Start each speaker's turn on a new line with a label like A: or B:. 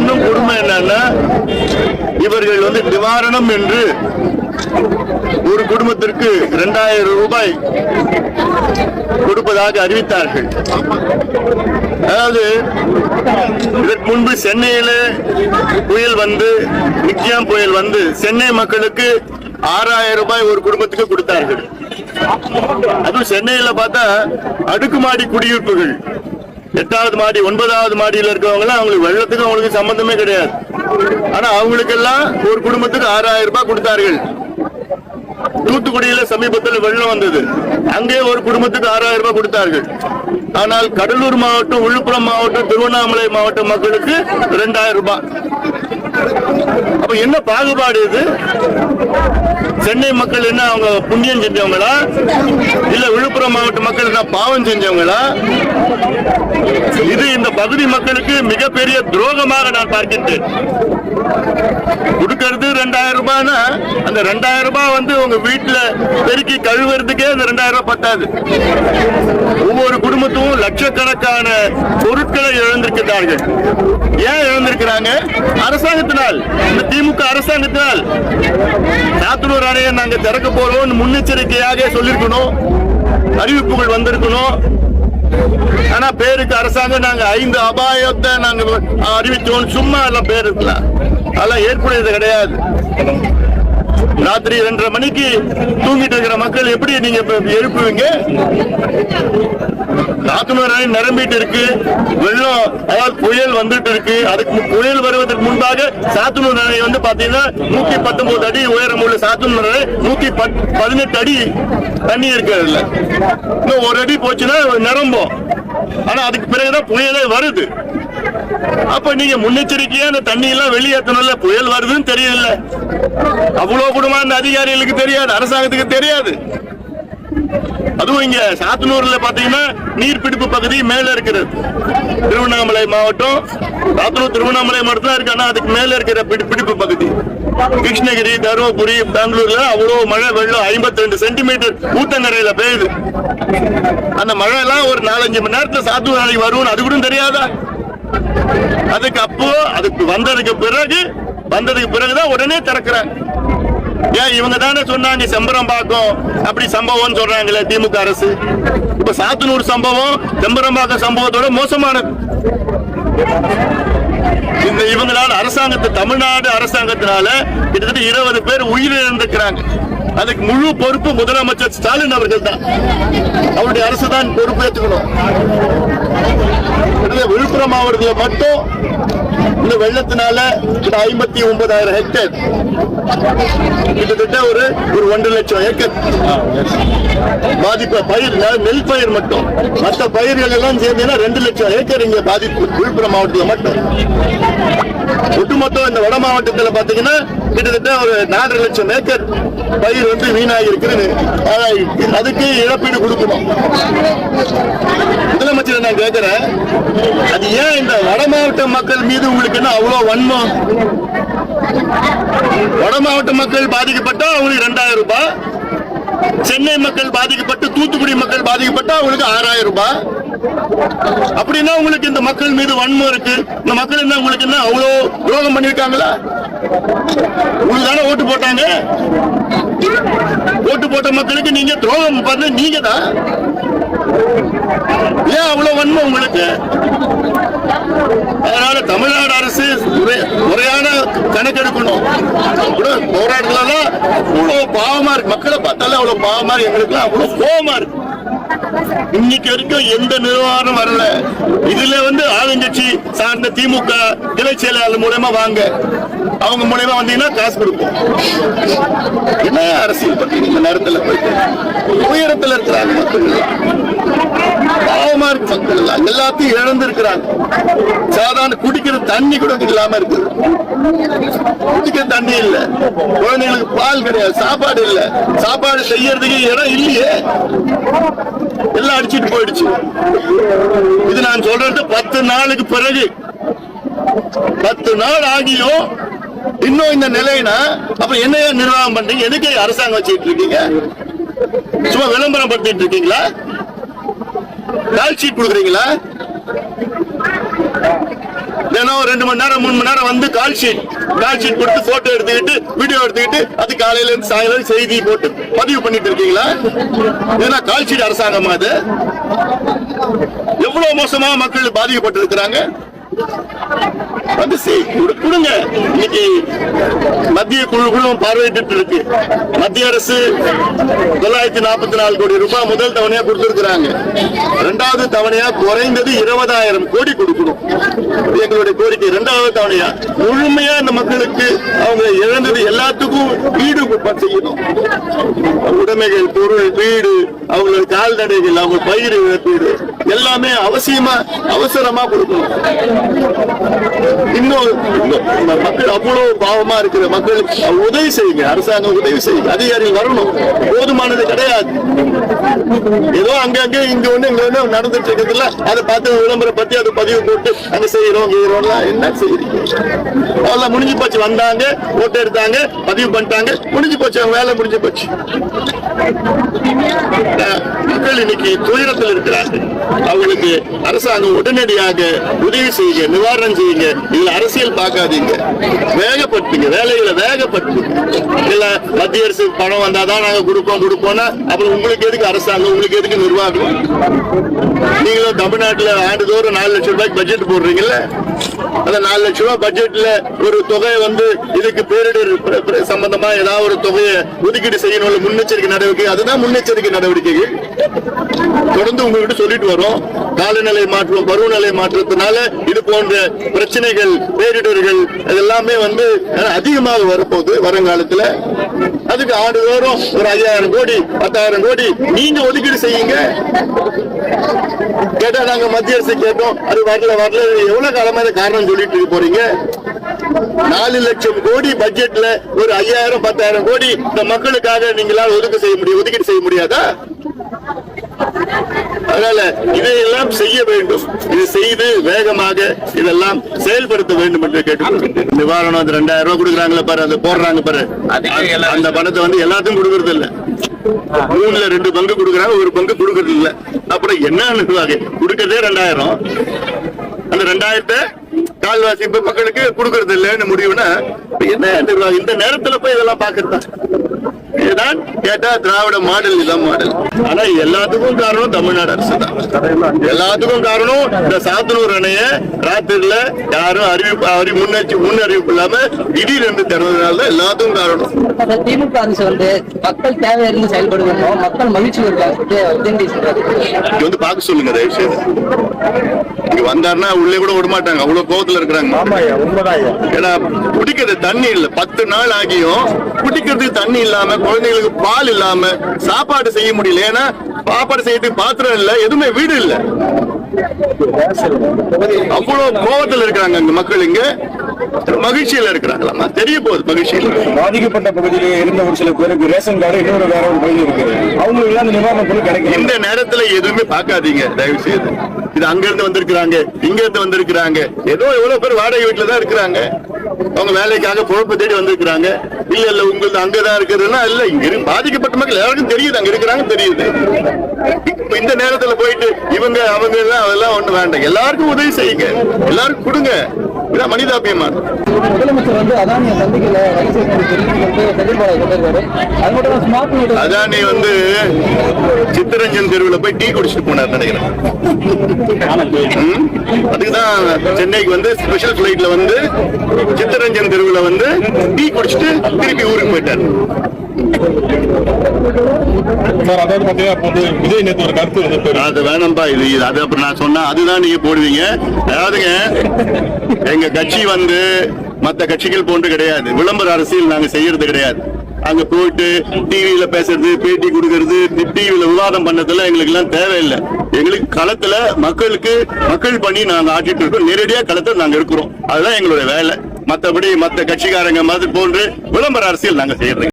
A: இன்னும் கொடுமை என்னன்னா இவர்கள் வந்து நிவாரணம் என்று ஒரு குடும்பத்திற்கு இரண்டாயிரம் ரூபாய் கொடுப்பதாக அறிவித்தார்கள். அதாவது இதற்கு முன்பு சென்னையில புயல் வந்து நிக்கியாம் புயல் வந்து சென்னை மக்களுக்கு ஆறாயிரம் ரூபாய் ஒரு குடும்பத்துக்கு கொடுத்தார்கள். அதுவும் சென்னையில பார்த்தா அடுக்குமாடி குடியிருப்புகள். எட்டாவது மாடி ஒன்பதாவது மாடியில இருக்கிறவங்களாம் அவங்களுக்கு வெள்ளத்துக்கு அவங்களுக்கு சம்பந்தமே கிடையாது. ஆனா அவங்களுக்கெல்லாம் ஒரு குடும்பத்துக்கு ஆறாயிரம் ரூபாய் கொடுத்தார்கள். தூத்துக்குடியில சமீபத்தில் வெள்ளம் வந்தது. அங்கே ஒரு குடும்பத்துக்கு ஆறாயிரம் ரூபாய் கொடுத்தார்கள். ஆனால் கடலூர் மாவட்டம் விழுப்புரம் மாவட்டம் திருவண்ணாமலை மாவட்ட மக்களுக்கு ரெண்டாயிரம் ரூபாய். அப்ப என்ன பாகுபாடு இது? சென்னை மக்கள் என்ன அவங்க புண்ணியம் செஞ்சவங்களா? இல்ல விழுப்புரம் மாவட்ட மக்கள் என்ன பாவம் செஞ்சவங்களா? இது இந்த பகுதி மக்களுக்கு மிகப்பெரிய துரோகமாக நான் பார்க்கின்றேன். கொடுக்கறது ரெண்டாயிரம் ரூபாய்னா அந்த ரெண்டாயிரம் ரூபாய் வந்து உங்க வீட்டுல பெருக்கி கழுவுறதுக்கே அந்த ரெண்டாயிரம் ரூபாய் பத்தாது. ஒவ்வொரு குடும்பத்தும் லட்சக்கணக்கான பொருட்களை இழந்திருக்கிறார்கள் ஏன் இழந்திருக்கிறாங்க? அரசாங்கத்தினால் இந்த திமுக அரசாங்கத்தினால். சாத்தனூர் அணையை நாங்க திறக்க போறோம் முன்னெச்சரிக்கையாக சொல்லிருக்கணும் அறிவிப்புகள் வந்திருக்கணும். ஆனா பேருக்கு அரசாங்கம் நாங்க ஐந்து அபாயத்தை நாங்க அறிவிச்சோம் சும்மா எல்லாம் பேர் இருக்கலாம் அதெல்லாம் ஏற்புடையது கிடையாது. ராத்திரி ரெண்டரை மணிக்கு தூங்கிட்டு இருக்கிற மக்கள் எப்படி நீங்க எழுப்புவீங்க? நாத்தனூர் அணை நிரம்பிட்டு இருக்கு வெள்ளம் அதாவது புயல் வந்துட்டு இருக்கு அதுக்கு புயல் வருவதற்கு முன்பாக சாத்தனூர் அணை வந்து பாத்தீங்கன்னா நூத்தி பத்தொன்பது அடி உயரம் உள்ள சாத்தனூர் அணை நூத்தி பதினெட்டு அடி தண்ணி இருக்கிறது இன்னும் ஒரு அடி போச்சுன்னா நிரம்பும். ஆனா அதுக்கு பிறகுதான் புயலே வருது. அப்ப நீங்க முன்னெச்சரிக்கையா அந்த தண்ணி எல்லாம் வெளியேற்றணும்ல? புயல் வருதுன்னு தெரியல. அவ்வளவு குடும்பம் அந்த அதிகாரிகளுக்கு தெரியாது. அரசாங்கத்துக்கு தெரியாது. அதுவும் இங்க சாத்தனூர்ல பாத்தீங்கன்னா நீர்பிடிப்பு பகுதி மேல இருக்கிறது. திருவண்ணாமலை மாவட்டம். சாத்தனூர் திருவண்ணாமலை மாவட்டம் தான் இருக்கு ஆனா அதுக்கு மேல இருக்கிற பிடி- பிடிப்பு பகுதி. கிருஷ்ணகிரி தருமபுரி பெங்களூர்ல அவ்வளவு மழை வெள்ளம் 52 ரெண்டு சென்டிமீட்டர் ஊத்தங்கரையில பெய்யுது. அந்த மழை எல்லாம் ஒரு நாலஞ்சு மணி நேரத்துல சாத்தூர் நாளைக்கு வரும்னு அது கூட தெரியாதா? அதுக்கு அப்போ அதுக்கு வந்ததுக்கு பிறகு வந்ததுக்கு பிறகுதான் உடனே திறக்கிறேன் ஏன் இவங்க தானே சொன்னாங்க செம்பரம்பாக்கம் அப்படி சம்பவம் சொல்றாங்களே திமுக அரசு. இப்ப சாத்தனூர் சம்பவம் செம்பரம்பாக்கம் சம்பவத்தோட மோசமானது இந்த இவங்களால அரசாங்கத்து தமிழ்நாடு அரசாங்கத்தினால கிட்டத்தட்ட இருபது பேர் உயிரிழந்திருக்கிறாங்க. அதுக்கு முழு பொறுப்பு முதலமைச்சர் ஸ்டாலின் அவர்கள் தான். அவருடைய அரசு தான் பொறுப்பேற்றுக்கணும். விழுப்புரம் மாவட்டத்தில் மட்டும் இந்த வெள்ளத்தினால ஐம்பத்தி ஒன்பதாயிரம் ஹெக்டேர் கிட்டத்தட்ட ஒரு ஒரு ஒன்றரை லட்சம் ஏக்கர் பாதிப்பு பயிர் நெல் பயிர் மட்டும். மற்ற பயிர்கள் எல்லாம் சேர்ந்தீங்கன்னா ரெண்டு லட்சம் ஏக்கர் இங்க பாதிப்பு. விழுப்புரம் மாவட்டத்தில் மட்டும். ஒட்டுமொத்தம் இந்த வட மாவட்டத்தில் பாத்தீங்கன்னா கிட்டத்தட்ட ஒரு நாலரை லட்சம் ஏக்கர் பயிர் வந்து வீணாகி இருக்குது அதுக்கு இழப்பீடு கொடுக்கணும். முதலமைச்சர் நான் கேட்கிறேன் அது ஏன் இந்த வட மாவட்ட மக்கள் மீது உங்களுக்கு என்ன அவ்வளவு வன்மம்? வட மாவட்ட மக்கள் பாதிக்கப்பட்டா அவங்களுக்கு ரெண்டாயிரம் ரூபாய். சென்னை மக்கள் பாதிக்கப்பட்டு தூத்துக்குடி மக்கள் பாதிக்கப்பட்டா அவங்களுக்கு ஆறாயிரம் ரூபாய். அப்படின்னா உங்களுக்கு இந்த மக்கள் மீது வன்மம் இருக்கு. இந்த மக்கள் என்ன உங்களுக்கு என்ன அவ்வளோ துரோகம் பண்ணிருக்காங்களா உங்களுக்கு தானே ஓட்டு போட்டாங்க? ஓட்டு போட்ட மக்களுக்கு நீங்க துரோகம் பண்ண நீங்க தான் ஏன் அவ்வளவு வன்மம் உங்களுக்கு? அதனால தமிழ்நாடு அரசு முறையான கணக்கெடுக்கணும். கூட அவ்வளவு பாவமா இருக்கு. மக்களை பார்த்தாலே அவ்வளவு பாவமா இருக்கு. எங்களுக்கு அவ்வளவு கோபமா இருக்கு. இன்னைக்கு வரைக்கும் எந்த நிர்வாகம் வரல. இதுல வந்து ஆளுங்கட்சி சார்ந்த திமுக கிளை செயலாளர் மூலயமா வாங்க. அவங்க மூலயமா வந்தீங்கன்னா காசு கொடுப்போம். என்ன அரசியல் பத்தி இந்த நேரத்தில் போயிட்டு. உயரத்துல இருக்கிறாங்க மக்கள் எல்லாம். பாவமா இருக்கு மக்கள் எல்லாம் எல்லாத்தையும் இழந்து இருக்கிறாங்க சாதாரண குடிக்கிற தண்ணி கூட இல்லாம இருக்குது குடிக்கிற தண்ணி இல்ல. குழந்தைகளுக்கு பால் கிடையாது சாப்பாடு இல்ல. சாப்பாடு செய்யறதுக்கு இடம் இல்லையே. எல்லாம் அடிச்சிட்டு போயிடுச்சு. இது நான் சொல்றது பத்து நாளுக்கு பிறகு. பத்து நாள் ஆகியும் இன்னும் இந்த நிலைனா அப்ப என்ன நிர்வாகம் பண்றீங்க? எதுக்கு அரசாங்கம் வச்சுட்டு இருக்கீங்க? சும்மா விளம்பரம் படுத்திட்டு இருக்கீங்களா? கால் ஷீட் கொடுக்குறீங்களா? தினம் ரெண்டு மணி நேரம் மூணு மணி நேரம் வந்து கால் ஷீட் கால் ஷீட் கொடுத்து போட்டோ எடுத்துக்கிட்டு வீடியோ எடுத்துக்கிட்டு அது காலையில இருந்து சாயங்காலம் செய்தி போட்டு பதிவு பண்ணிட்டு இருக்கீங்களா? ஏன்னா கால் ஷீட் அரசாங்கமா அது? எவ்வளவு மோசமா மக்கள் பாதிக்கப்பட்டு இருக்கிறாங்க கொடுங்க. இன்னைக்கு மத்திய குழுக்களும் குழுவும் பார்வையிட்டு இருக்கு மத்திய அரசு தொள்ளாயிரத்தி நாற்பத்தி நாலு கோடி ரூபாய் முதல் தவணையா கொடுத்திருக்கிறாங்க. இரண்டாவது தவணையா குறைந்தது இருபதாயிரம் கோடி கொடுக்கணும். எங்களுடைய கோரிக்கை இரண்டாவது தவணையா முழுமையா இந்த மக்களுக்கு அவங்க இழந்தது எல்லாத்துக்கும் வீடு செய்யணும். உடைமைகள் பொருள் வீடு அவங்களோட கால்நடைகள் அவங்க பயிர் இழப்பீடு. எல்லாமே அவசியமா அவசரமா கொடுக்கணும். இன்னும் மக்கள் அவ்வளவு பாவமா இருக்கிற மக்கள் உதவி செய்யுங்க அரசாங்கம் உதவி செய்யுங்க அதிகாரிகள் வரணும். போதுமானது கிடையாது. ஏதோ அங்கங்க இங்க ஒண்ணு இங்க ஒண்ணு நடந்துட்டு இருக்கிறதுல அதை பார்த்து விளம்பரப்படுத்தி அதை பதிவு போட்டு அங்க செய்யறோம் செய்யறோம்லாம் என்ன செய்யறீங்க? அதெல்லாம் முடிஞ்சு போச்சு வந்தாங்க ஓட்டு எடுத்தாங்க பதிவு பண்ணிட்டாங்க முடிஞ்சு போச்சு அவங்க வேலை முடிஞ்சு போச்சு. மக்கள் இன்னைக்கு துயரத்தில் இருக்கிறார்கள். அவங்களுக்கு அரசாங்கம் உடனடியாக உதவி செய்யுங்க நிவாரணம் செய்யுங்க. இதுல அரசியல் பார்க்காதீங்க. வேகப்படுத்துங்க வேலைகளை வேகப்படுத்துங்க. இல்ல மத்திய அரசு பணம் வந்தாதான் நாங்க கொடுப்போம் கொடுப்போம்னா அப்புறம் உங்களுக்கு எதுக்கு அரசாங்கம் உங்களுக்கு எதுக்கு நிர்வாகம்? நீங்களும் தமிழ்நாட்டுல ஆண்டுதோறும் நாலு லட்சம் ரூபாய்க்கு பட்ஜெட் போடுறீங்கல்ல? அந்த நாலு லட்ச ரூபாய் பட்ஜெட்ல ஒரு தொகையை வந்து இதுக்கு பேரிடர் சம்பந்தமா ஏதாவது ஒரு தொகையை ஒதுக்கீடு செய்யணும் முன்னெச்சரிக்கை நடவடிக்கை அதுதான் முன்னெச்சரிக்கை நடவடிக்கைகள். தொடர்ந்து உங்ககிட்ட சொல்லிட்டு வரோம் காலநிலை மாற்றம் பருவநிலை மாற்றத்தினால இது போன்ற பிரச்சனைகள் பேரிடர்கள் இதெல்லாமே வந்து அதிகமாக வரப்போகுது வருங்காலத்துல. அதுக்கு ஆண்டுதோறும் ஒரு ஐயாயிரம் கோடி பத்தாயிரம் கோடி நீங்க ஒதுக்கீடு செய்யுங்க. கேட்டா நாங்க மத்திய அரசு கேட்டோம் அது வரல வரல எவ்வளவு காலமா காரணம் சொல்லிட்டு இருக்க போறீங்க? நாலு லட்சம் கோடி பட்ஜெட்ல ஒரு ஐயாயிரம் பத்தாயிரம் கோடி இந்த மக்களுக்காக நீங்களால் ஒதுக்க செய்ய முடியும் ஒதுக்கீடு செய்ய முடியாதா? அதனால இதையெல்லாம் செய்ய வேண்டும். இது செய்து வேகமாக இதெல்லாம் செயல்படுத்த வேண்டும் என்று கேட்டுக்கொள்கிறேன் நிவாரணம் அந்த ரெண்டாயிரம் ரூபாய் கொடுக்குறாங்களே பாரு அதை போடுறாங்க பாரு. அந்த பணத்தை வந்து எல்லாத்தையும் கொடுக்கறது இல்ல. மூணுல ரெண்டு பங்கு கொடுக்குறாங்க ஒரு பங்கு கொடுக்கறது இல்ல. அப்புறம் என்ன நிர்வாகம் கொடுக்கறதே ரெண்டாயிரம். அந்த ரெண்டாயிரத்தை கால்வாசி மக்களுக்கு கொடுக்கறது இல்லைன்னு முடிவுனா என்ன நிர்வாகம் இந்த நேரத்துல போய் இதெல்லாம் பாக்குறதா இதுதான் கேட்டா திராவிட மாடல் இதான் மாடல். ஆனா எல்லாத்துக்கும் காரணம் தமிழ்நாடு அரசு தான் எல்லாத்துக்கும் காரணம் இந்த சாத்தனூர் அணைய ராத்திரில யாரும் அறிவிப்பு அறி முன்னெச்சரி முன் அறிவிப்பு இல்லாம திடீரென்று திறந்ததுனால தான் எல்லாத்துக்கும் காரணம்.
B: அந்த திமுக அரசு வந்து மக்கள் தேவையிருந்து செயல்படுவதும் மக்கள் மகிழ்ச்சி
A: வந்து பார்க்க சொல்லுங்க தயவு செய்து இங்க வந்தாருன்னா உள்ளே கூட விட மாட்டாங்க. அவ்வளவு கோவத்துல இருக்கிறாங்க. ஏன்னா குடிக்கிறது தண்ணி இல்ல. பத்து நாள் ஆகியும் குடிக்கிறதுக்கு தண்ணி இல்லாம குழந்தைங்களுக்கு பால் இல்லாம சாப்பாடு செய்ய முடியல. ஏன்னா சாப்பாடு செய்யறதுக்கு பாத்திரம் இல்ல எதுவுமே வீடு இல்ல. அவ்வளவு கோவத்துல இருக்கிறாங்க அங்க மக்கள் இங்க. மகிழ்ச்சியில இருக்கிறாங்களாமா. தெரிய போகுது மகிழ்ச்சியில.
C: பாதிக்கப்பட்ட பகுதியில இருந்த ஒரு சில பேருக்கு ரேஷன் கார்டு இன்னொரு வேற ஒரு பகுதி இருக்குது. அவங்களுக்கு எல்லாம் அந்த நிவாரண பொருள் கிடைக்கும்
A: இந்த நேரத்துல எதுவுமே பார்க்காதீங்க தயவு செய்து இது அங்க இருந்து வந்திருக்கிறாங்க இங்க இருந்து வந்திருக்கிறாங்க. ஏதோ எவ்வளவு பேர் வாடகை வீட்டுல தான் இருக்கிறாங்க. அவங்க வேலைக்காக பொழப்பு தேடி வந்திருக்கிறாங்க. இல்ல இல்ல உங்களுக்கு அங்கதான் இருக்கிறதுனா இல்ல இங்க பாதிக்கப்பட்ட மக்கள் எல்லாருக்கும் தெரியுது அங்க இருக்கிறாங்க தெரியுது. இப்ப இந்த நேரத்துல போயிட்டு இவங்க அவங்க எல்லாம் அதெல்லாம் ஒண்ணு வேண்டாம். எல்லாருக்கும் உதவி செய்யுங்க. எல்லாருக்கும் கொடுங்க. இதான் மனிதாபியமா
B: முதலமைச்சர் வந்து அதானியை சந்திக்கல
A: அதானி வந்து சித்தரஞ்சன் தெருவுல போய் டீ குடிச்சிட்டு போனார் நினைக்கிறேன்? அதுக்குதான் சென்னைக்கு வந்து ஸ்பெஷல் பிளைட்ல வந்து சித்தரஞ்சன் தெருவுல வந்து டீ குடிச்சிட்டு திருப்பி ஊருக்கு போயிட்டார்.
C: சார் அதாவது பாத்தீங்கன்னா அப்போ வந்து விஜய் நேத்து ஒரு கருத்து வந்து
A: அது வேணாம்பா இது அது அப்புறம் நான் சொன்னா அதுதான் நீங்க போடுவீங்க. அதாவதுங்க எங்க கட்சி வந்து மத்த கட்சிகள் போன்று கிடையாது. விளம்பர அரசியல் நாங்க செய்யறது கிடையாது. அங்க போயிட்டு டிவியில பேசுறது பேட்டி கொடுக்கறது டிவியில விவாதம் பண்ணதெல்லாம் எங்களுக்கு எல்லாம் தேவையில்லை. எங்களுக்கு களத்துல மக்களுக்கு மக்கள் பண்ணி நாங்க ஆட்டிட்டு இருக்கோம். நேரடியா களத்துல நாங்க இருக்கிறோம். அதுதான் எங்களுடைய வேலை. மத்தபடி மத்த கட்சிக்காரங்க மது போன்று விளம்பர அரசியல் நாங்க செய்யறது